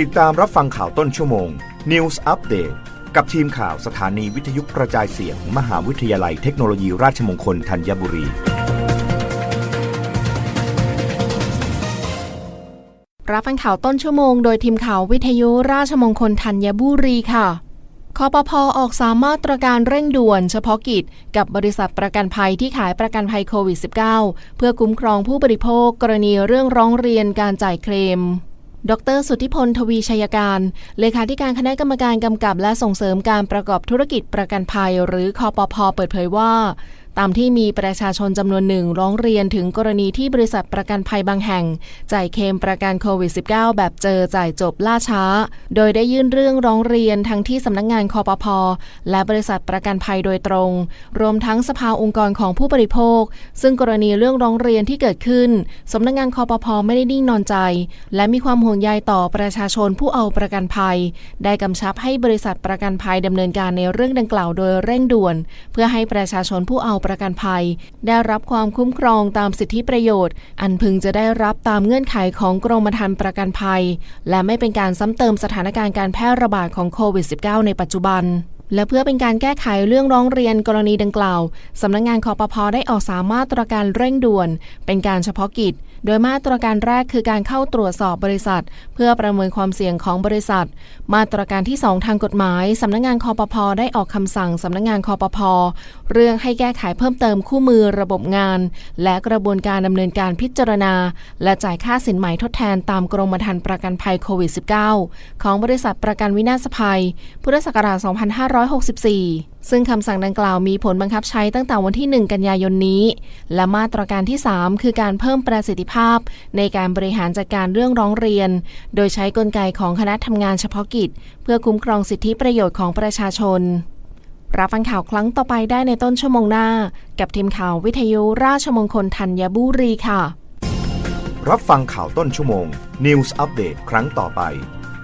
ติดตามรับฟังข่าวต้นชั่วโมง News Update กับทีมข่าวสถานีวิทยุกระจายเสียง มหาวิทยาลัยเทคโนโลยีราชมงคลธัญบุรี รับฟังข่าวต้นชั่วโมง โดยทีมข่าววิทยุราชมงคลธัญบุรีค่ะคอปพอออกสามมาตรการเร่งด่วนเฉพาะกิจ กับบริษัทประกันภัยที่ขายประกันภัยโควิด -19 เพื่อคุ้มครองผู้บริโภคกรณีเรื่องร้องเรียนการจ่ายเคลม ดร สุทธิพล ทวีชัยการ เลขาธิการคณะกรรมการกำกับและส่งเสริมการประกอบธุรกิจประกันภัย หรือคอปพอเปิดเผยว่า ตามที่มีประชาชนจำนวนหนึ่งร้องเรียนถึงกรณีที่บริษัทประกันภัยบางแห่ง จ่ายเคมประกันโควิด -19 แบบเจอจ่ายจบล่าช้า โดยได้ยื่นเรื่องร้องเรียนทั้งที่สำนักงงานคอปพอและบริษัทประกันภัยโดยตรง รวมทั้งสภาองค์กรของผู้บริโภค ซึ่งกรณีเรื่องร้องเรียนที่เกิดขึ้นสำนักงงานคอปพอไม่ได้นิ่งนอนใจ และมีความห่วงใยต่อประชาชนผู้เอาประกันภัย ได้กำชับให้บริษัทประกันภัยดำเนินการในเรื่องดังกล่าวโดยเร่งด่วน เพื่อให้ประชาชนผู้เอาประกันภัย ได้รับความคุ้มครองตามสิทธิประโยชน์ อันพึงจะได้รับตามเงื่อนไขของกรมธรรม์ประกันภัย และไม่เป็นการซ้ำเติมสถานการณ์การแพร่ระบาดของโควิด -19 ในปัจจุบันและเพื่อเป็นการแก้ไขเรื่องร้องเรียนกรณีดังกล่าว สำนักงงานคอปพอได้ออกสามารถตรการเร่งด่วน เป็นการเฉพาะกิจ โดยมาตรการแรกคือการเข้าตรวจสอบบริษัท เพื่อประเมินความเสี่ยงของบริษัท มาตรการที่ 2 ทางกฎหมาย สำนักงงานคอปพอได้ออกคำสั่งสำนักงงานคอปพอเรื่องให้แก้ไขเพิ่มเติมคู่มือระบบงาน และกระบวนการดำเนินการพิจารณา และจ่ายค่าสินไหมทดแทนตามกรมธรรม์ประกันภัยโควิด -19 ของบริษัทประกันวินาศภัย พุทธศักราช 2564ซึ่งคำสั่งดังกล่าวมีผลบังคับใช้ตั้งแต่วันที่ 1 กันยายนนี้ และมาตรการที่ 3 คือการเพิ่มประสิทธิภาพ ในการบริหารจัดการเรื่องร้องเรียน โดยใช้กลไกของคณะทำงานเฉพาะกิจ เพื่อคุ้มครองสิทธิประโยชน์ของประชาชน รับฟังข่าวครั้งต่อไปได้ในต้นชั่วโมงหน้า กับทีมข่าววิทยุราชมงคลธัญบุรีค่ะ รับฟังข่าวต้นชั่วโมง News Update ครั้งต่อไป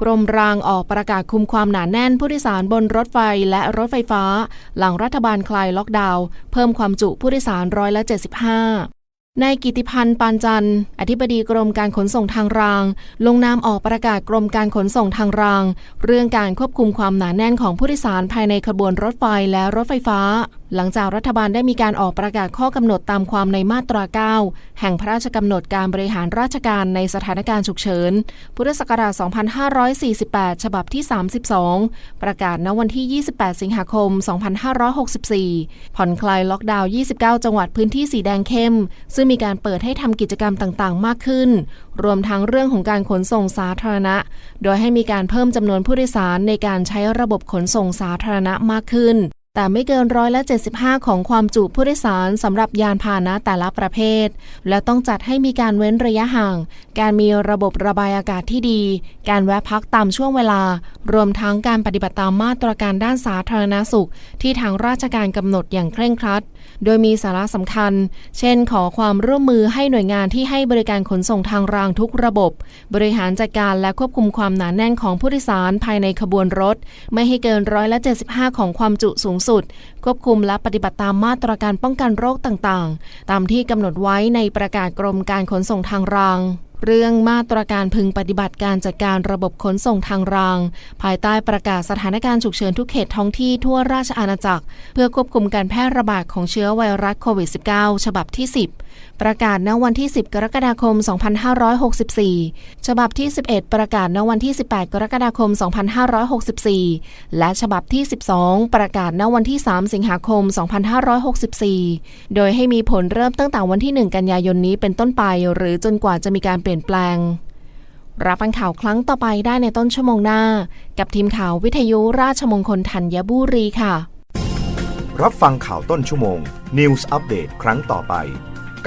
กรมรางออกประกาศคุมความหนาแน่นผู้โดยสารบนรถไฟและรถไฟฟ้า หลังรัฐบาลคลายล็อกดาวน์เพิ่มความจุผู้โดยสารร้อยละ 75นายกิติพันธ์ปานจันทร์อธิบดีกรมการขนส่งทางราง ลงนามออกประกาศกรมการขนส่งทางราง เรื่องการควบคุมความหนาแน่นของผู้โดยสารภายในขบวนรถไฟและรถไฟฟ้าหลังจากรัฐบาลได้มีการออกประกาศข้อกำหนดตามความในมาตรา 9 แห่งพระราชกำหนดการบริหารราชการในสถานการณ์ฉุกเฉิน พุทธศักราช 2548 ฉบับที่ 32 ประกาศณวันที่ 28 สิงหาคม 2564 ผ่อนคลายล็อกดาวน์ 29 จังหวัดพื้นที่สีแดงเข้ม ซึ่งมีการเปิดให้ทำกิจกรรมต่างๆ มากขึ้น รวมทั้งเรื่องของการขนส่งสาธารณะ โดยให้มีการเพิ่มจำนวนผู้โดยสารในการใช้ระบบขนส่งสาธารณะมากขึ้น แต่ไม่เกินร้อยละ 75 ของความจุผู้โดยสารสำหรับยานพาหนะแต่ละประเภท และต้องจัดให้มีการเว้นระยะห่าง การมีระบบระบายอากาศที่ดี การแวะพักตามช่วงเวลา รวมทั้งการปฏิบัติตามมาตรการด้านสาธารณสุข ที่ทางราชการกำหนดอย่างเคร่งครัด โดยมีสาระสำคัญ เช่น ขอความร่วมมือให้หน่วยงานที่ให้บริการขนส่งทางรางทุกระบบ บริหารจัดการและควบคุมความหนาแน่นของผู้โดยสารภายในขบวนรถ ไม่ให้เกินร้อยละ75 ของความจุสูงสุด ควบคุมและปฏิบัติตามมาตรการป้องกันโรคต่างๆ ตามที่กำหนดไว้ในประกาศกรมการขนส่งทางราง เรื่องมาตรการพึงปฏิบัติการจัดการระบบขนส่งทางราง ภายใต้ประกาศสถานการณ์ฉุกเฉินทุกเขตท้องที่ทั่วราชอาณาจักร เพื่อควบคุมการแพร่ระบาดของเชื้อไวรัสโควิด -19 ฉบับที่ 10 ประกาศณวันที่ 10 กรกฎาคม 2564 ฉบับที่ 11 ประกาศณวันที่ 18 กรกฎาคม 2564 และฉบับที่ 12 ประกาศณวันที่ 3 สิงหาคม 2564 โดยให้มีผลเริ่มตั้งแต่วันที่ 1 กันยายนนี้เป็นต้นไป หรือจนกว่าจะมีการเปลี่ยนแปลง รับฟังข่าวครั้งต่อไปได้ในต้นชั่วโมงหน้า กับทีมข่าววิทยุราชมงคลธัญบุรีค่ะ รับฟังข่าวต้นชั่วโมง News Update ครั้งต่อไป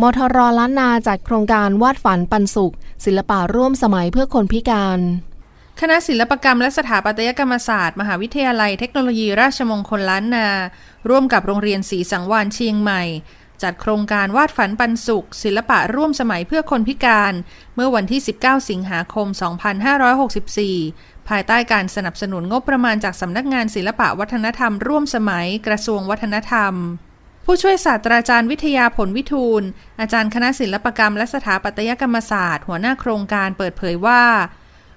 มทรล้านนาจัดโครงการวาดฝันปันสุข ศิลปะร่วมสมัยเพื่อคนพิการ คณะศิลปกรรมและสถาปัตยกรรมศาสตร์ มหาวิทยาลัยเทคโนโลยีราชมงคลล้านนา ร่วมกับโรงเรียนศรีสังวานเชียงใหม่ จัดโครงการวาดฝันปันสุข ศิลปะร่วมสมัยเพื่อคนพิการ เมื่อวันที่ 19 สิงหาคม 2564 ภายใต้การสนับสนุนงบประมาณจากสำนักงานศิลปะวัฒนธรรม ร่วมสมัยกระทรวงวัฒนธรรม ผู้ช่วยศาสตราจารย์วิทยาผลวิทูล อาจารย์คณะศิลปกรรมและสถาปัตยกรรมศาสตร์ หัวหน้าโครงการเปิดเผยว่า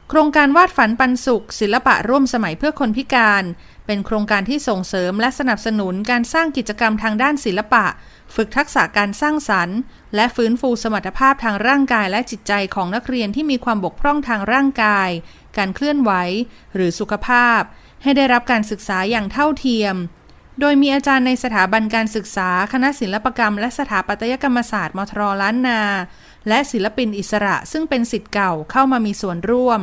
โครงการวาดฝันปันสุข ศิลปะร่วมสมัยเพื่อคนพิการ เป็นโครงการที่ส่งเสริมและสนับสนุนการสร้างกิจกรรมทางด้านศิลปะ ฝึกทักษะการสร้างสรรค์ และฟื้นฟูสมรรถภาพทางร่างกายและจิตใจของนักเรียนที่มีความบกพร่องทางร่างกาย การเคลื่อนไหว หรือสุขภาพ ให้ได้รับการศึกษาอย่างเท่าเทียม โดยมีอาจารย์ในสถาบันการศึกษา คณะศิลปกรรม และสถาปัตยกรรมศาสตร์มทรล้านนา และศิลปินอิสระซึ่งเป็นสิทธิ์เก่าเข้ามามีส่วนร่วม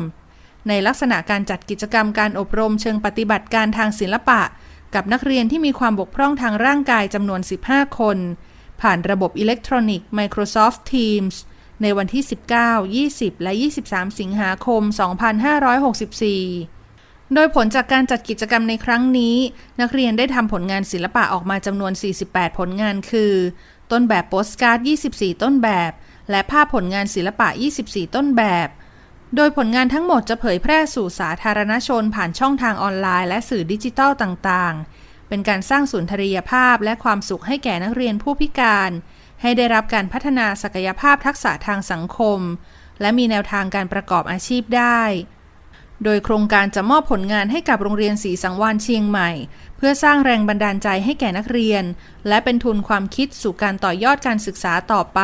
ในลักษณะการจัดกิจกรรมการอบรมเชิงปฏิบัติการทางศิลปะ กับนักเรียนที่มีความบกพร่องทางร่างกายจำนวน 15 คน ผ่านระบบอิเล็กทรอนิกส์ Microsoft Teams ในวันที่ 19, 20 และ 23 สิงหาคม 2564 โดยผลจากการจัดกิจกรรมในครั้งนี้ นักเรียนได้ทำผลงานศิลปะออกมาจำนวน 48 ผลงานคือ ต้นแบบโปสการ์ด 24 ต้นแบบ และภาพผลงานศิลปะ 24 ต้นแบบ โดยผลงานทั้งหมดจะเผยแพร่สู่สาธารณชนผ่านช่องทางออนไลน์และสื่อดิจิทัลต่างๆ เป็นการสร้างสุนทรียภาพและความสุขให้แก่นักเรียนผู้พิการ ให้ได้รับการพัฒนาศักยภาพทักษะทางสังคม และมีแนวทางการประกอบอาชีพได้ โดยโครงการจะมอบผลงานให้กับโรงเรียนศรีสังวานเชียงใหม่ เพื่อสร้างแรงบันดาลใจให้แก่นักเรียน และเป็นทุนความคิดสู่การต่อยอดการศึกษาต่อไป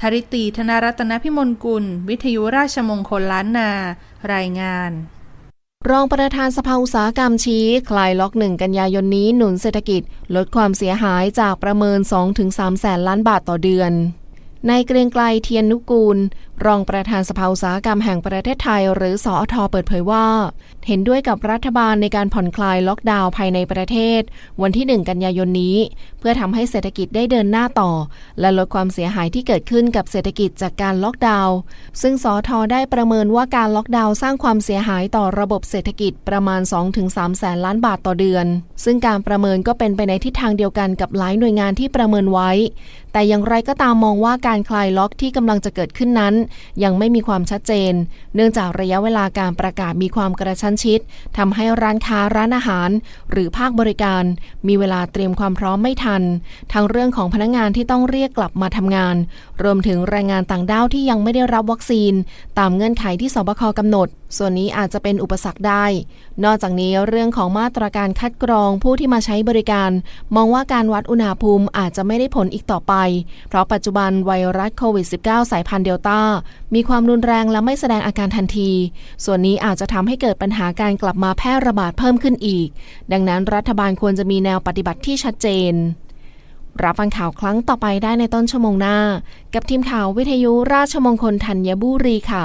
ธริตีธนรัตนพิมลกุล วิทยุราชมงคลล้านนา รายงานรองประธานสภาอุตสาหกรรมชี้คลายล็อกหนึ่งกันยายนนี้หนุนเศรษฐกิจ ลดความเสียหายจากประเมิน 2-3 แสนล้านบาทต่อเดือน นายเกรียงไกลเทียนนุกูล รองประธานสภาอุตสาหกรรมแห่งประเทศไทย หรือสอทอเปิดเผยว่าเห็นด้วยกับรัฐบาลในการผ่อนคลายล็อกดาวน์ภายในประเทศ วันที่ 1 กันยายนนี้ เพื่อทำให้เศรษฐกิจได้เดินหน้าต่อ และลดความเสียหายที่เกิดขึ้นกับเศรษฐกิจจากการล็อกดาวน์ซึ่งสอทอได้ประเมินว่าการล็อกดาวน์สร้างความเสียหายต่อระบบเศรษฐกิจประมาณ 2-3 แสนล้านบาทต่อเดือน ซึ่งการประเมินก็เป็นไปในทิศทางเดียวกันกับหลายหน่วยงานที่ประเมินไว้ แต่อย่างไรก็ตามมองว่าการคลายล็อกที่กำลังจะเกิดขึ้นนั้น ยังไม่มีความชัดเจน เนื่องจากระยะเวลาการประกาศมีความกระชั้นชิดทำให้ร้านค้าร้านอาหาร หรือภาคบริการ มีเวลาเตรียมความพร้อมไม่ทัน ทั้งเรื่องของพนักงานที่ต้องเรียกกลับมาทำงาน รวมถึงแรงงานต่างด้าวที่ยังไม่ได้รับวัคซีน ตามเงื่อนไขที่สบคกำหนด ส่วนนี้อาจจะเป็นอุปสรรคได้ นอกจากนี้เรื่องของมาตรการคัดกรองผู้ที่มาใช้บริการ มองว่าการวัดอุณหภูมิอาจจะไม่ได้ผลอีกต่อไป เพราะปัจจุบันไวรัสโควิด -19 สายพันธุ์เดลต้า มีความรุนแรงและไม่แสดงอาการทันที ส่วนนี้อาจจะทำให้เกิดปัญหาการกลับมาแพร่ระบาดเพิ่มขึ้นอีก ดังนั้นรัฐบาลควรจะมีแนวปฏิบัติที่ชัดเจนรับฟังข่าวครั้งต่อไปได้ในต้นชั่วโมงหน้า กับทีมข่าววิทยุราชมงคลธัญบุรีค่ะ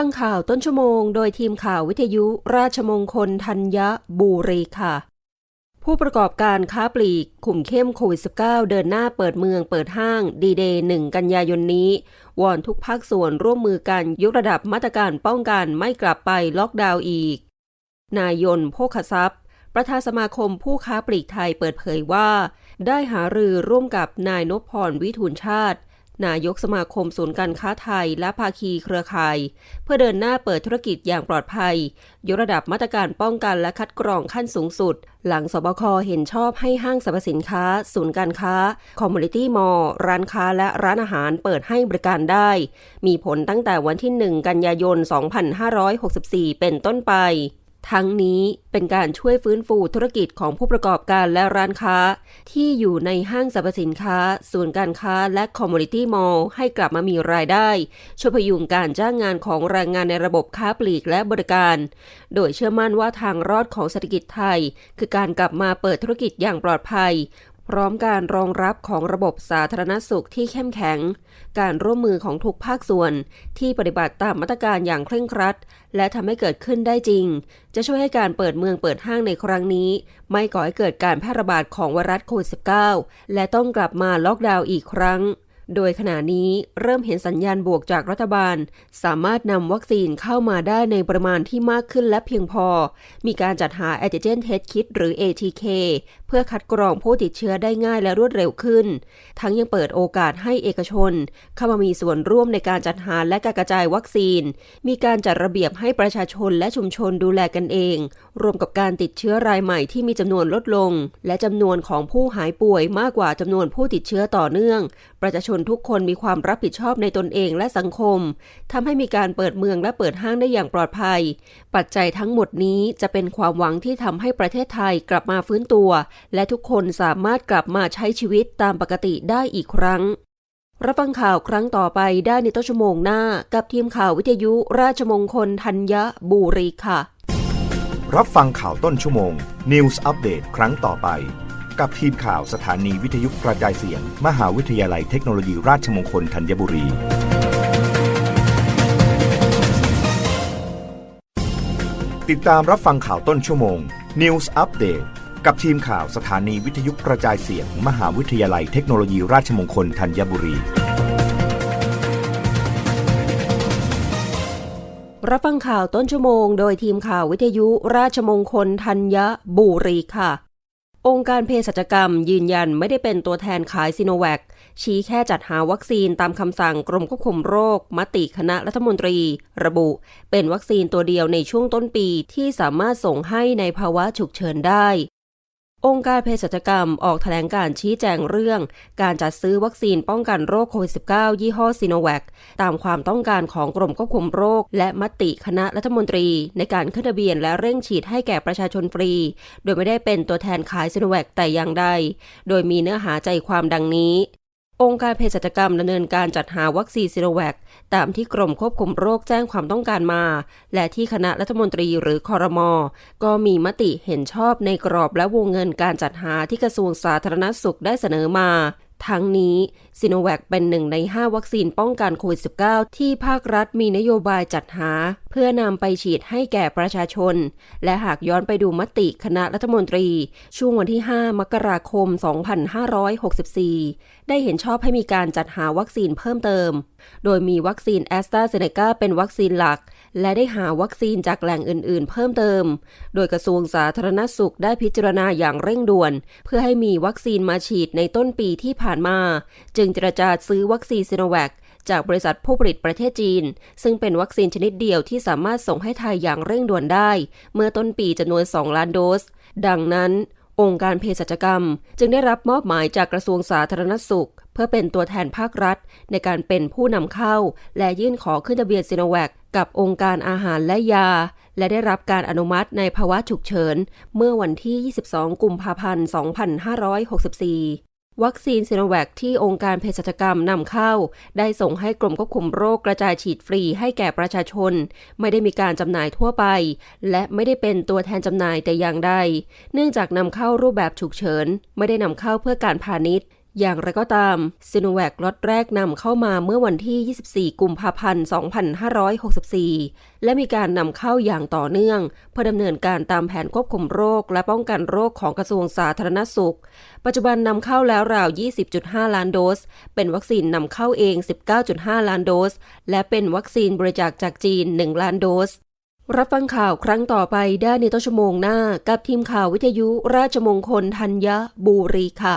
ฟังข่าวต้นชั่วโมง โดยทีมข่าววิทยุราชมงคลธัญบุรีค่ะ ผู้ประกอบการค้าปลีกขุมเข้มโควิด -19 เดินหน้าเปิดเมืองเปิดห้างดีเดย์1กันยายนนี้ วอนทุกภาคส่วนร่วมมือกันยกระดับมาตรการป้องกันไม่กลับไปล็อกดาวน์อีก นายยนต์โภคทรัพย์ ประธานสมาคมผู้ค้าปลีกไทยเปิดเผยว่า ได้หารือร่วมกับนายนพพรวิทูลชาติ นายกสมาคมศูนย์การค้าไทยและภาคีเครือข่าย เพื่อเดินหน้าเปิดธุรกิจอย่างปลอดภัย ยกระดับมาตรการป้องกันและคัดกรองขั้นสูงสุด หลังสบคเห็นชอบให้ห้างสรรพสินค้า ศูนย์การค้า คอมมูนิตี้มอลล์ร้านค้าและร้านอาหารเปิดให้บริการได้ มีผลตั้งแต่วันที่ 1 กันยายน 2564 เป็นต้นไป ทั้งนี้เป็นการช่วยฟื้นฟูธุรกิจของผู้ประกอบการและร้านค้า ที่อยู่ในห้างสรรพสินค้า ศูนย์การค้าและคอมมูนิตี้มอลล์ให้กลับมามีรายได้ ช่วยพยุงการจ้างงานของแรงงานในระบบค้าปลีกและบริการ โดยเชื่อมั่นว่าทางรอดของเศรษฐกิจไทย คือการกลับมาเปิดธุรกิจอย่างปลอดภัย พร้อมการรองรับของระบบสาธารณสุขที่เข้มแข็ง การร่วมมือของทุกภาคส่วน ที่ปฏิบัติตามมาตรการอย่างเคร่งครัด และทำให้เกิดขึ้นได้จริง จะช่วยให้การเปิดเมืองเปิดห้างในครั้งนี้ ไม่ก่อให้เกิดการแพร่ระบาดของไวรัสโควิด -19 และต้องกลับมาล็อกดาวน์อีกครั้งโดยขณะนี้เริ่มเห็นสัญญาณบวกจากรัฐบาล สามารถนำวัคซีนเข้ามาได้ในปริมาณที่มากขึ้นและเพียงพอ มีการจัดหาแอนติเจนเทสคิดหรือ ATK เพื่อคัดกรองผู้ติดเชื้อได้ง่ายและรวดเร็วขึ้น ทั้งยังเปิดโอกาสให้เอกชน เข้ามามีส่วนร่วมในการจัดหาและการกระจายวัคซีน มีการจัดระเบียบให้ประชาชนและชุมชนดูแลกันเอง รวมกับการติดเชื้อรายใหม่ที่มีจำนวนลดลง และจำนวนของผู้หายป่วยมากกว่าจำนวนผู้ติดเชื้อต่อเนื่อง ประชาชนทุกคนมีความรับผิดชอบในตนเองและสังคมทำให้มีการเปิดเมืองและเปิดห้างได้อย่างปลอดภัย ปัจจัยทั้งหมดนี้จะเป็นความหวังที่ทำให้ประเทศไทยกลับมาฟื้นตัวและทุกคนสามารถกลับมาใช้ชีวิตตามปกติได้อีกครั้ง รับฟังข่าวครั้งต่อไปได้ในต้นชั่วโมงหน้า กับทีมข่าววิทยุราชมงคลธัญบุรีค่ะ รับฟังข่าวต้นชั่วโมง News อัปเดตครั้งต่อไป กับทีมข่าวสถานีวิทยุกระจายเสียง มหาวิทยาลัยเทคโนโลยีราชมงคลธัญบุรีติดตามรับฟังข่าวต้นชั่วโมง News อัปเดต กับทีมข่าวสถานีวิทยุกระจายเสียง มหาวิทยาลัยเทคโนโลยีราชมงคลธัญบุรี รับฟังข่าวต้นชั่วโมง โดยทีมข่าววิทยุราชมงคลธัญบุรีค่ะ องค์การเภสัชกรรมยืนยันไม่ได้เป็นตัวแทนขายซิโนแวคชี้แค่จัดหาวัคซีนตามคำสั่งกรมควบคุมโรค มติคณะรัฐมนตรี ระบุ เป็นวัคซีนตัวเดียวในช่วงต้นปีที่สามารถส่งให้ในภาวะฉุกเฉินได้ องค์การเภสัชกรรมออกแถลงการชี้แจงเรื่อง การจัดซื้อวัคซีนป้องกันโรคโควิด -19 ยี่ห้อซีโนแวคตามความต้องการของกรมควบคุมโรค และมติคณะรัฐมนตรี ในการขึ้นทะเบียนและเร่งฉีดให้แก่ประชาชนฟรี โดยไม่ได้เป็นตัวแทนขายซีโนแวคแต่อย่างใด โดยมีเนื้อหาใจความดังนี้ องค์การเภสัชกรรมดำเนินการจัดหาวัคซีนซีโนแวคตามที่กรมควบคุมโรคแจ้งความต้องการมา และที่คณะรัฐมนตรีหรือคอรมอก็มีมติเห็นชอบในกรอบและวงเงินการจัดหาที่กระทรวงสาธารณสุขได้เสนอมา ทั้งนี้ซีโนแวคเป็นหนึ่งใน 5 วัคซีนป้องกันโควิด -19 ที่ภาครัฐมีนโยบายจัดหา เพื่อนำไปฉีดให้แก่ประชาชน และหากย้อนไปดูมติคณะรัฐมนตรี ช่วงวันที่ 5 มกราคม 2564 ได้เห็นชอบให้มีการจัดหาวัคซีนเพิ่มเติม โดยมีวัคซีนแอสตราเซเนกาเป็นวัคซีนหลัก และได้หาวัคซีนจากแหล่งอื่นๆ เพิ่มเติม โดยกระทรวงสาธารณสุขได้พิจารณาอย่างเร่งด่วน เพื่อให้มีวัคซีนมาฉีดในต้นปีที่ผ่านมา จึงเจรจาซื้อวัคซีนซิโนแวคจากบริษัทผู้ผลิตประเทศจีน ซึ่งเป็นวัคซีนชนิดเดียวที่สามารถส่งให้ไทยอย่างเร่งด่วนได้ เมื่อต้นปีจำนวน 2 ล้านโดส ดังนั้น องค์การเภสัชกรรม จึงได้รับมอบหมายจากกระทรวงสาธารณสุข เพื่อเป็นตัวแทนภาครัฐ ในการเป็นผู้นำเข้า และยื่นขอขึ้นทะเบียนซิโนแวคกับองค์การอาหารและยา และได้รับการอนุมัติในภาวะฉุกเฉิน เมื่อวันที่ 22 กุมภาพันธ์ 2564 วัคซีนซิโนแวคที่องค์การเภสัชกรรมนำเข้า ได้ส่งให้กรมควบคุมโรคกระจายฉีดฟรีให้แก่ประชาชน ไม่ได้มีการจำหน่ายทั่วไป และไม่ได้เป็นตัวแทนจำหน่ายแต่อย่างใด เนื่องจากนำเข้ารูปแบบฉุกเฉิน ไม่ได้นำเข้าเพื่อการพาณิชย์ อย่างไรก็ตามซิโนแวคล็อตแรกนำเข้ามาเมื่อวันที่ 24 กุมภาพันธ์ 2564 และมีการนำเข้าอย่างต่อเนื่อง เพื่อดำเนินการตามแผนควบคุมโรค และป้องกันโรคของกระทรวงสาธารณสุข ปัจจุบันนำเข้าแล้วราว 20.5 ล้านโดส เป็นวัคซีนนำเข้าเอง 19.5 ล้านโดส และเป็นวัคซีนบริจาคจากจีน 1 ล้านโดสรับฟังข่าวครั้งต่อไปได้ในต้นชั่วโมงหน้า กับทีมข่าววิทยุราชมงคลธัญบุรีค่ะ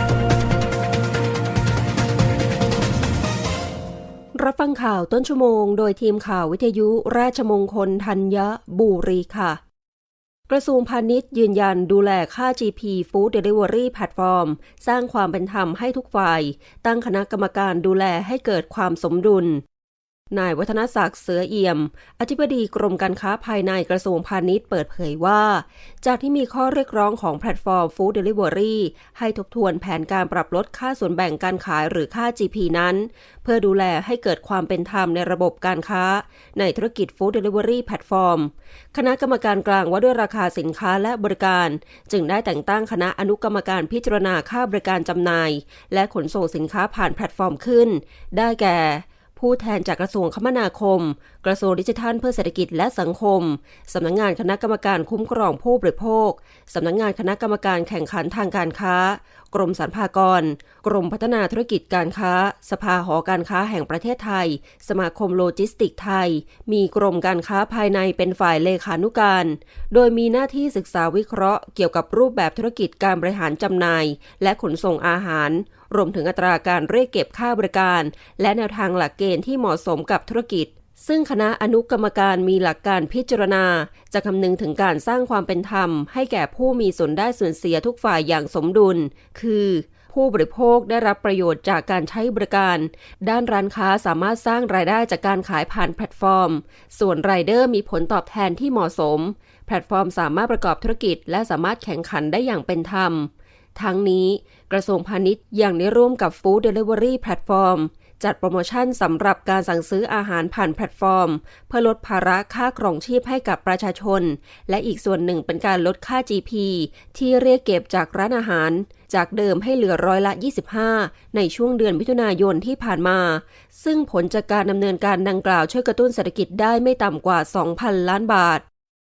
รับฟังข่าวต้นชั่วโมง โดยทีมข่าววิทยุราชมงคลธัญบุรีค่ะ กระทรวงพาณิชย์ยืนยันดูแลค่า GP Food Delivery Platform สร้างความเป็นธรรมให้ทุกฝ่าย ตั้งคณะกรรมการดูแลให้เกิดความสมดุล นายวัฒนศักดิ์เสือเอี่ยม อธิบดีกรมการค้าภายในกระทรวงพาณิชย์เปิดเผยว่า จากที่มีข้อเรียกร้องของแพลตฟอร์ม Food Delivery ให้ทบทวนแผนการปรับลดค่าส่วนแบ่งการขายหรือค่า GP นั้น เพื่อดูแลให้เกิดความเป็นธรรมในระบบการค้า ในธุรกิจ Food Delivery Platform คณะกรรมการกลางว่าด้วยราคาสินค้าและบริการ จึงได้แต่งตั้งคณะอนุกรรมการพิจารณาค่าบริการจำหน่าย และขนส่งสินค้าผ่านแพลตฟอร์มขึ้น ได้แก่ ผู้แทนจากกระทรวงคมนาคม กระทรวงดิจิทัลเพื่อเศรษฐกิจและสังคม สำนักงงานคณะกรรมการคุ้มครองผู้บริโภค สำนักงงานคณะกรรมการแข่งขันทางการค้า กรมสรรพากร กรมพัฒนาธุรกิจการค้า สภาหอการค้าแห่งประเทศไทย สมาคมโลจิสติกไทย มีกรมการค้าภายในเป็นฝ่ายเลขานุการ โดยมีหน้าที่ศึกษาวิเคราะห์ เกี่ยวกับรูปแบบธุรกิจการบริหารจำหน่าย และขนส่งอาหาร รวมถึงอัตราการเรียกเก็บค่าบริการ และแนวทางหลักเกณฑ์ที่เหมาะสมกับธุรกิจ ซึ่งคณะอนุกรรมการมีหลักการพิจารณา จะคำนึงถึงการสร้างความเป็นธรรม ให้แก่ผู้มีส่วนได้ส่วนเสียทุกฝ่ายอย่างสมดุล คือผู้บริโภคได้รับประโยชน์จากการใช้บริการ ด้านร้านค้าสามารถสร้างรายได้จากการขายผ่านแพลตฟอร์ม ส่วนรายเดอร์มีผลตอบแทนที่เหมาะสม แพลตฟอร์มสามารถประกอบธุรกิจ และสามารถแข่งขันได้อย่างเป็นธรรม ทั้งนี้กระทรวงพาณิชย์ยังได้ร่วมกับ Food Delivery Platform จัดโปรโมชั่นสำหรับการสั่งซื้ออาหารผ่านแพลตฟอร์ม เพื่อลดภาระค่าครองชีพให้กับประชาชน และอีกส่วนหนึ่งเป็นการลดค่า GP ที่เรียกเก็บจากร้านอาหาร จากเดิมให้เหลือร้อยละ 25 ในช่วงเดือนมิถุนายนที่ผ่านมา ซึ่งผลจากการดำเนินการดังกล่าวช่วยกระตุ้นเศรษฐกิจได้ไม่ต่ำกว่า 2,000 ล้านบาท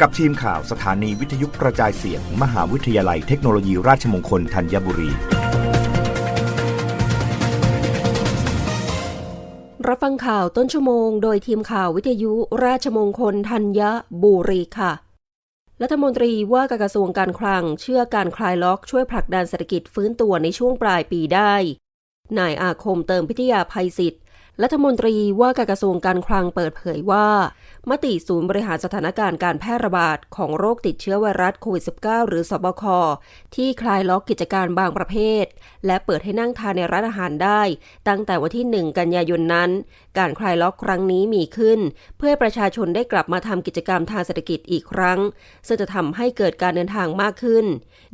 กับทีมข่าวสถานีวิทยุกระจายเสียง มหาวิทยาลัยเทคโนโลยีราชมงคลธัญบุรี รับฟังข่าวต้นชั่วโมง โดยทีมข่าววิทยุราชมงคลธัญบุรีค่ะ รัฐมนตรีว่าการกระทรวงการคลัง เชื่อการคลายล็อกช่วยผลักดันเศรษฐกิจฟื้นตัวในช่วงปลายปีได้ นายอาคมเติมพิทยาภัยศิษย์ รัฐมนตรีว่าการกระทรวงการคลังเปิดเผยว่า มติศูนย์บริหารสถานการณ์การแพร่ระบาดของโรคติดเชื้อไวรัสโควิด -19 หรือสบค ที่คลายล็อกกิจการบางประเภท และเปิดให้นั่งทานในร้านอาหารได้ ตั้งแต่วันที่ 1 กันยายนนั้น การคลายล็อกครั้งนี้มีขึ้น เพื่อประชาชนได้กลับมาทำกิจกรรมทางเศรษฐกิจอีกครั้ง ซึ่งจะทำให้เกิดการเดินทางมากขึ้น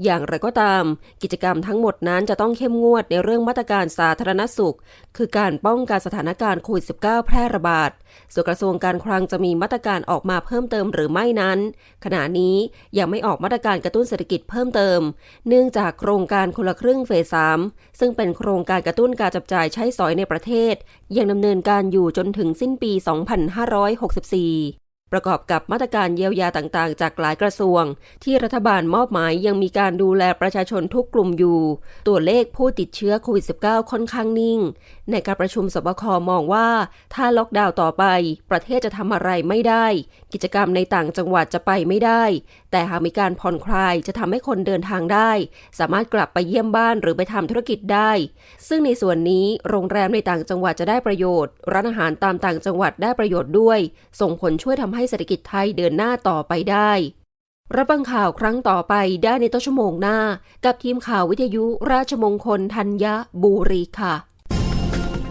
อย่างไรก็ตาม กิจกรรมทั้งหมดนั้นจะต้องเข้มงวดในเรื่องมาตรการสาธารณสุข คือการป้องกันสถานการณ์โควิด -19 แพร่ระบาด ส่วนกระทรวงการคลังจะมีมาตรการออกมาเพิ่มเติมหรือไม่นั้น ขณะนี้ยังไม่ออกมาตรการกระตุ้นเศรษฐกิจเพิ่มเติม เนื่องจากโครงการคนละครึ่งเฟส3ซึ่งเป็นโครงการกระตุ้นการจับจ่ายใช้สอยในประเทศ ยังดำเนินการอยู่จนถึงสิ้นปี 2564ประกอบกับมาตรการเยียวยาต่างๆ จากหลายกระทรวง ที่รัฐบาลมอบหมายยังมีการดูแลประชาชนทุกกลุ่มอยู่ ตัวเลขผู้ติดเชื้อโควิด -19 ค่อนข้างนิ่ง ในการประชุมสบคมองว่า ถ้าล็อกดาวน์ต่อไป ประเทศจะทำอะไรไม่ได้ กิจกรรมในต่างจังหวัดจะไปไม่ได้ แต่หากมีการผ่อนคลายจะทำให้คนเดินทางได้ สามารถกลับไปเยี่ยมบ้านหรือไปทำธุรกิจได้ ซึ่งในส่วนนี้โรงแรมในต่างจังหวัดจะได้ประโยชน์ ร้านอาหารตามต่างจังหวัดได้ประโยชน์ด้วย ส่งผลช่วยทำให้เศรษฐกิจไทยเดินหน้าต่อไปได้รับฟังข่าวครั้งต่อไปได้ในต้นชั่วโมงหน้า กับทีมข่าววิทยุราชมงคลธัญบุรีค่ะ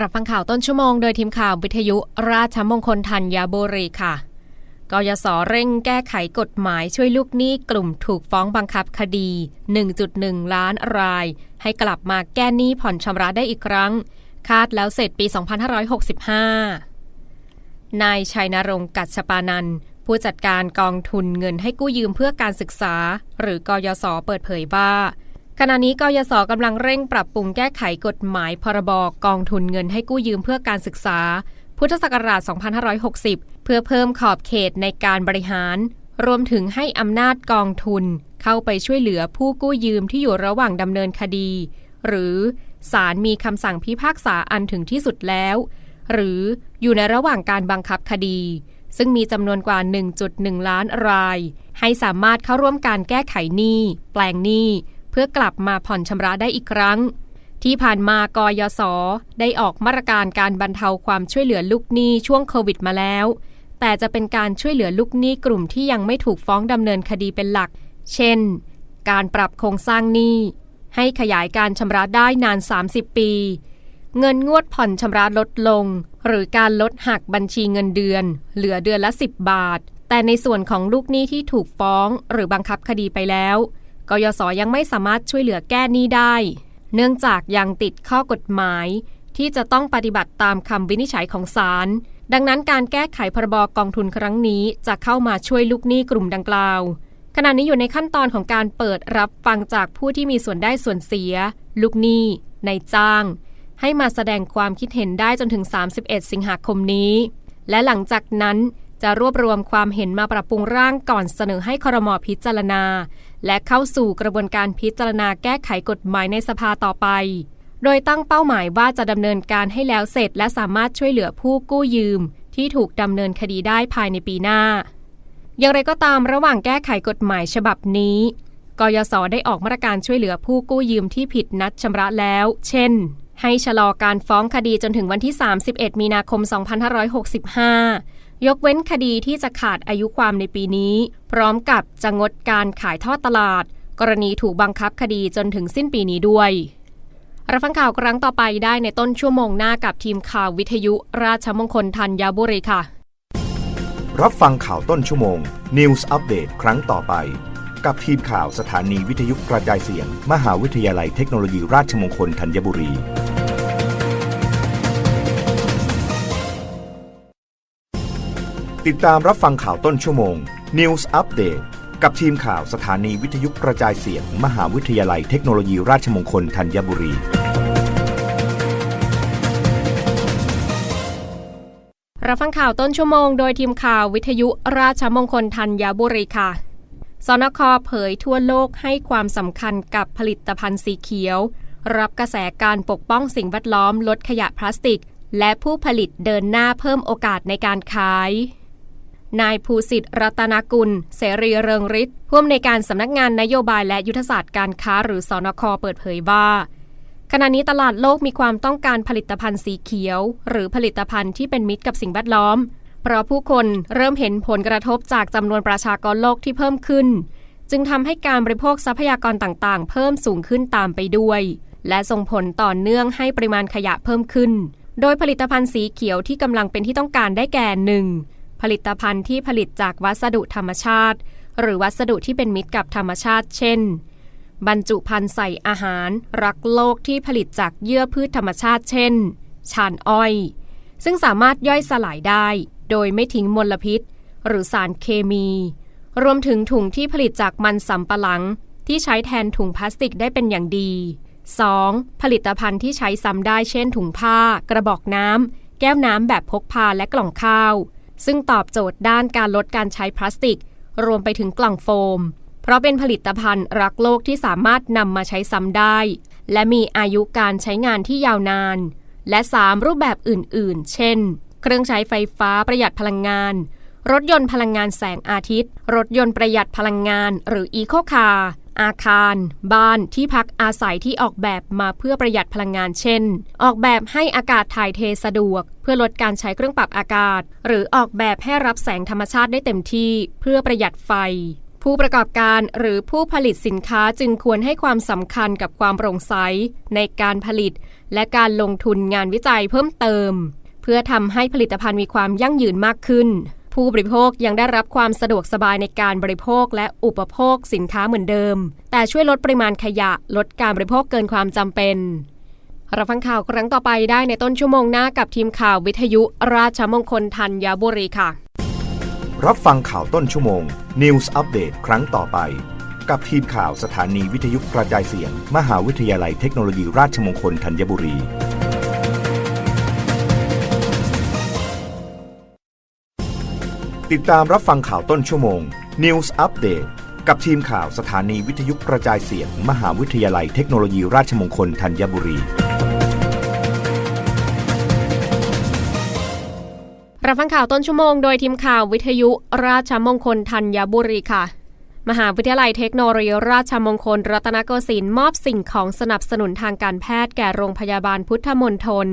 รับฟังข่าวต้นชั่วโมงโดยทีมข่าววิทยุราชมงคลธัญบุรีค่ะกยศเร่งแก้ไขกฎหมายช่วยลูกหนี้กลุ่มถูกฟ้องบังคับคดี 1.1 ล้านราย ให้กลับมาแก้หนี้ผ่อนชำระได้อีกครั้ง คาดแล้วเสร็จปี 2565 นายชัยนรงค์กัจฉปานันผู้จัดการกองทุนเงินให้กู้ยืมเพื่อการศึกษา หรือกยศเปิดเผยว่า ขณะนี้กยศกำลังเร่งปรับปรุงแก้ไขกฎหมายพรบกองทุนเงินให้กู้ยืมเพื่อการศึกษา พุทธศักราช 2560 เพื่อเพิ่มขอบเขตในการบริหาร รวมถึงให้อำนาจกองทุน เข้าไปช่วยเหลือผู้กู้ยืมที่อยู่ระหว่างดำเนินคดี หรือศาลมีคำสั่งพิพากษาอันถึงที่สุดแล้ว หรืออยู่ในระหว่างการบังคับคดี ซึ่งมีจำนวนกว่า 1.1 ล้านราย ให้สามารถเข้าร่วมการแก้ไขหนี้แปลงหนี้ เพื่อกลับมาผ่อนชำระได้อีกครั้ง ที่ผ่านมากยศได้ออกมาตรการการบรรเทาความช่วยเหลือลูกหนี้ช่วงโควิดมาแล้ว แต่จะเป็นการช่วยเหลือลูกหนี้กลุ่มที่ยังไม่ถูกฟ้องดำเนินคดีเป็นหลัก เช่น การปรับโครงสร้างหนี้ ให้ขยายการชำระได้นาน 30 ปี เงินงวดผ่อนชำระลดลง หรือการลดหักบัญชีเงินเดือน เหลือเดือนละ 10 บาทแต่ในส่วนของลูกหนี้ที่ถูกฟ้องหรือบังคับคดีไปแล้ว กยศยังไม่สามารถช่วยเหลือแก้หนี้ได้ เนื่องจากยังติดข้อกฎหมาย ที่จะต้องปฏิบัติตามคำวินิจฉัยของศาลดังนั้นการแก้ไขพรบกองทุนครั้งนี้จะเข้ามาช่วยลูกหนี้กลุ่มดังกล่าว ขณะนี้อยู่ในขั้นตอนของการเปิดรับฟังจากผู้ที่มีส่วนได้ส่วนเสีย ลูกหนี้ในจ้าง ให้มาแสดงความคิดเห็นได้จนถึง 31 สิงหาคมนี้ และหลังจากนั้นจะรวบรวมความเห็นมาปรับปรุงร่างก่อนเสนอให้ครมพิจารณา และเข้าสู่กระบวนการพิจารณาแก้ไขกฎหมายในสภาต่อไป โดยตั้งเป้าหมายว่าจะดำเนินการให้แล้วเสร็จ และสามารถช่วยเหลือผู้กู้ยืม ที่ถูกดำเนินคดีได้ภายในปีหน้า อย่างไรก็ตามระหว่างแก้ไขกฎหมายฉบับนี้กยศได้ออกมาตรการช่วยเหลือผู้กู้ยืมที่ผิดนัดชำระแล้ว เช่น ให้ชะลอการฟ้องคดีจนถึงวันที่ 31 มีนาคม 2565 ยกเว้นคดีที่จะขาดอายุความในปีนี้ พร้อมกับจะงดการขายทอดตลาด กรณีถูกบังคับคดีจนถึงสิ้นปีนี้ด้วยรับฟังข่าวครั้งต่อไปได้ในต้นชั่วโมงหน้ากับทีมข่าววิทยุราชมงคลธัญบุรีค่ะ รับฟังข่าวต้นชั่วโมง News Update ครั้งต่อไป กับทีมข่าวสถานีวิทยุกระจายเสียง มหาวิทยาลัยเทคโนโลยีราชมงคลธัญบุรี ติดตามรับฟังข่าวต้นชั่วโมง News Update กับทีมข่าวสถานีวิทยุกระจายเสียง มหาวิทยาลัยเทคโนโลยีราชมงคลธัญบุรี รับฟังข่าวต้นชั่วโมงโดยทีมข่าววิทยุราชมงคลธัญบุรีค่ะ สนคเผยทั่วโลกให้ความสำคัญกับผลิตภัณฑ์สีเขียว รับกระแสการปกป้องสิ่งแวดล้อมลดขยะพลาสติก และผู้ผลิตเดินหน้าเพิ่มโอกาสในการขาย นายภูสิทธิ์รัตนกุล เสรีเริงฤทธิ์ผู้อำนวยการสำนักงานนโยบายและยุทธศาสตร์การค้าหรือสนคเปิดเผยว่า ขณะนี้ตลาดโลกมีความต้องการผลิตภัณฑ์สีเขียว หรือผลิตภัณฑ์ที่เป็นมิตรกับสิ่งแวดล้อม เพราะผู้คนเริ่มเห็นผลกระทบจากจำนวนประชากรโลกที่เพิ่มขึ้น จึงทำให้การบริโภคทรัพยากรต่างๆ เพิ่มสูงขึ้นตามไปด้วย และส่งผลต่อเนื่องให้ปริมาณขยะเพิ่มขึ้น โดยผลิตภัณฑ์สีเขียวที่กำลังเป็นที่ต้องการได้แก่หนึ่ง ผลิตภัณฑ์ที่ผลิตจากวัสดุธรรมชาติ หรือวัสดุที่เป็นมิตรกับธรรมชาติ เช่น บรรจุภัณฑ์ใส่อาหาร รักโลกที่ผลิตจากเยื่อพืชธรรมชาติ เช่น ชานอ้อย ซึ่งสามารถย่อยสลายได้ โดยไม่ทิ้งมลพิษ หรือสารเคมี รวมถึงถุงที่ผลิตจากมันสำปะหลัง ที่ใช้แทนถุงพลาสติกได้เป็นอย่างดี 2. ผลิตภัณฑ์ที่ใช้ซ้ำได้เช่นถุงผ้า กระบอกน้ำแก้วน้ำแบบพกพาและกล่องข้าว ซึ่งตอบโจทย์ด้านการลดการใช้พลาสติก รวมไปถึงกล่องโฟม เพราะเป็นผลิตภัณฑ์รักโลกที่สามารถนำมาใช้ซ้ำได้ และมีอายุการใช้งานที่ยาวนาน และ 3 รูปแบบอื่น ๆ เช่น เครื่องใช้ไฟฟ้าประหยัดพลังงาน รถยนต์พลังงานแสงอาทิตย์ รถยนต์ประหยัดพลังงาน หรืออีโคคาร์ อาคาร บ้านที่พักอาศัยที่ออกแบบมาเพื่อประหยัดพลังงานเช่น ออกแบบให้อากาศถ่ายเทสะดวก เพื่อลดการใช้เครื่องปรับอากาศ หรือออกแบบให้รับแสงธรรมชาติได้เต็มที่ เพื่อประหยัดไฟผู้ประกอบการหรือผู้ผลิตสินค้าจึงควรให้ความสำคัญกับความโปร่งใสในการผลิต และการลงทุนงานวิจัยเพิ่มเติม เพื่อทำให้ผลิตภัณฑ์มีความยั่งยืนมากขึ้น ผู้บริโภคยังได้รับความสะดวกสบายในการบริโภคและอุปโภคสินค้าเหมือนเดิม แต่ช่วยลดปริมาณขยะลดการบริโภคเกินความจำเป็นรับฟังข่าวครั้งต่อไปได้ในต้นชั่วโมงหน้ากับทีมข่าววิทยุราชมงคลธัญบุรีค่ะ รับฟังข่าวต้นชั่วโมง News อัปเดตครั้งต่อไป กับทีมข่าวสถานีวิทยุกระจายเสียง มหาวิทยาลัยเทคโนโลยีราชมงคลธัญบุรี ติดตามรับฟังข่าวต้นชั่วโมง News อัปเดตกับทีมข่าวสถานีวิทยุกระจายเสียง มหาวิทยาลัยเทคโนโลยีราชมงคลธัญบุรี รับฟังข่าวต้นชั่วโมงโดยทีมข่าววิทยุราชมงคลธัญบุรีค่ะ มหาวิทยาลัยเทคโนโลยีราชมงคล รัตนโกสินทร์มอบสิ่งของสนับสนุนทางการแพทย์แก่โรงพยาบาลพุทธมณฑล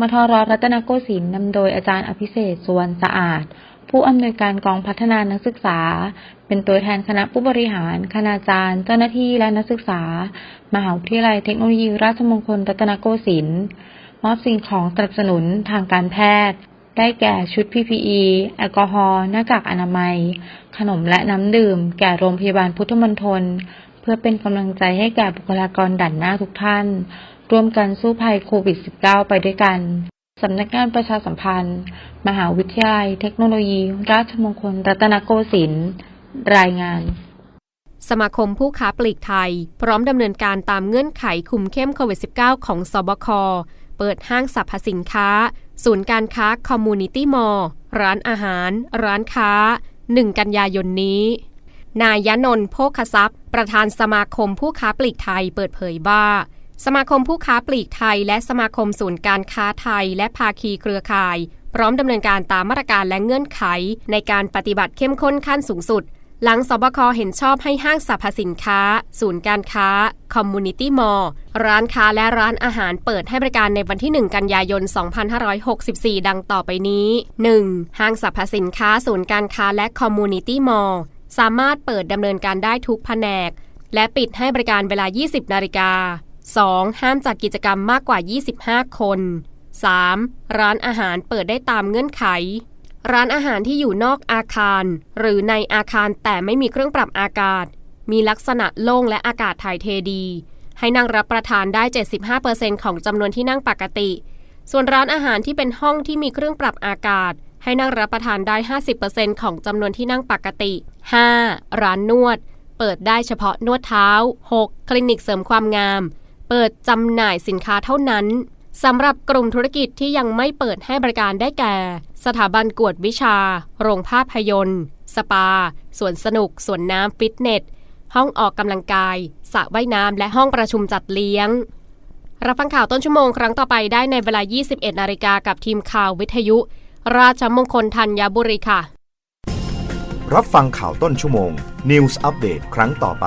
มทรรัตนโกสินทร์นำโดยอาจารย์อภิเศษสุวรรณสะอาด ผู้อำนวยการกองพัฒนานักศึกษา เป็นตัวแทนคณะผู้บริหาร คณาจารย์ เจ้าหน้าที่และนักศึกษา มหาวิทยาลัยเทคโนโลยีราชมงคลรัตนโกสินทร์มอบสิ่งของสนับสนุนทางการแพทย์ ได้แก่ชุด PPE แอลกอฮอล์ หน้ากากอนามัย ขนมและน้ำดื่ม แก่โรงพยาบาลพุทธมณฑล เพื่อเป็นกำลังใจให้แก่บุคลากรด่านหน้าทุกท่าน ร่วมกันสู้ภัยโควิด -19 ไปด้วยกัน สำนักงานประชาสัมพันธ์ มหาวิทยาลัย เทคโนโลยี ราชมงคล รัตนโกสินทร์รายงาน สมาคมผู้ค้าปลีกไทย พร้อมดำเนินการตามเงื่อนไขคุมเข้มโควิด -19 ของสบค เปิดห้างสรรพสินค้า ศูนย์การค้าคอมมูนิตี้มอลร้านอาหาร ร้านค้า 1 กันยายนนี้ นายยนนท์โภคทรัพย์ ประธานสมาคมผู้ค้าปลีกไทยเปิดเผยว่า สมาคมผู้ค้าปลีกไทย และสมาคมศูนย์การค้าไทย และภาคีเครือข่าย พร้อมดำเนินการตามมาตรการและเงื่อนไข ในการปฏิบัติเข้มข้นขั้นสูงสุด หลังสบคเห็นชอบให้ห้างสรรพสินค้า ศูนย์การค้า คอมมูนิตี้มอลร้านค้าและร้านอาหารเปิดให้บริการในวันที่ 1 กันยายน 2564 ดังต่อไปนี้ 1. ห้างสรรพสินค้า ศูนย์การค้าและคอมมูนิตี้มอลสามารถเปิดดำเนินการได้ทุกแผนก และปิดให้บริการเวลา 20 นาฬิกา 2. ห้ามจัดกิจกรรมมากกว่า 25 คน 3. ร้านอาหารเปิดได้ตามเงื่อนไข ร้านอาหารที่อยู่นอกอาคาร หรือในอาคารแต่ไม่มีเครื่องปรับอากาศ มีลักษณะโล่งและอากาศถ่ายเทดี ให้นั่งรับประทานได้ 75%ของจำนวนที่นั่งปกติ ส่วนร้านอาหารที่เป็นห้องที่มีเครื่องปรับอากาศ ให้นั่งรับประทานได้ 50%ของจำนวนที่นั่งปกติ 5. ร้านนวด เปิดได้เฉพาะนวดเท้า 6. คลินิกเสริมความงาม เปิดจำหน่ายสินค้าเท่านั้นสำหรับกลุ่มธุรกิจที่ยังไม่เปิดให้บริการได้แก่ สถาบันกวดวิชา โรงภาพยนตร์ สปา สวนสนุก สวนน้ำฟิตเนส ห้องออกกำลังกาย สระว่ายน้ำ และห้องประชุมจัดเลี้ยง รับฟังข่าวต้นชั่วโมงครั้งต่อไปได้ในเวลา 21 นาฬิกากับทีมข่าววิทยุ ราชมงคลธัญบุรีค่ะ รับฟังข่าวต้นชั่วโมง News อัปเดตครั้งต่อไป